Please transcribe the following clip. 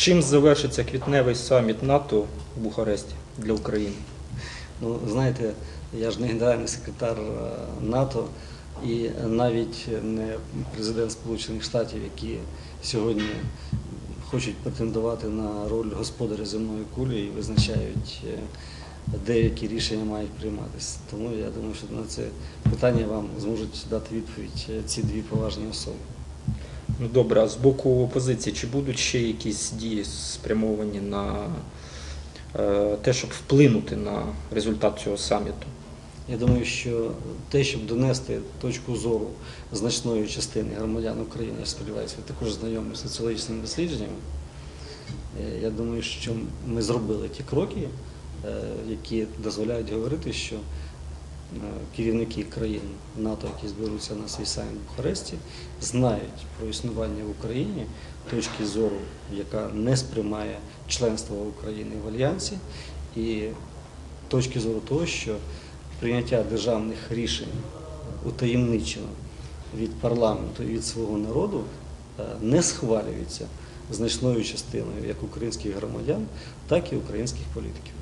Чим завершиться квітневий саміт НАТО в Бухаресті для України? Ну, знаєте, я ж не генеральний секретар е, НАТО і навіть не президент Сполучених Штатів, які сьогодні хочуть претендувати на роль господаря земної кулі і визначають, е, де які рішення мають прийматися. Тому я думаю, що на це питання вам зможуть дати відповідь е, ці дві поважні особи. Ну добре, а з боку опозиції, чи будуть ще якісь дії спрямовані на е, те, щоб вплинути на результат цього саміту? Я думаю, що те, щоб донести точку зору значної частини громадян України, я сподіваюся, ви також знайомі з соціологічними дослідженнями. Е, Я думаю, що ми зробили ті кроки, е, які дозволяють говорити, що керівники країн НАТО, які зберуться на свій саміт в Бухаресті, знають про існування в Україні точки зору, яка не сприймає членство України в альянсі, і точки зору того, що прийняття державних рішень утаємничено від парламенту і від свого народу е, не схвалюється значною частиною як українських громадян, так і українських політиків.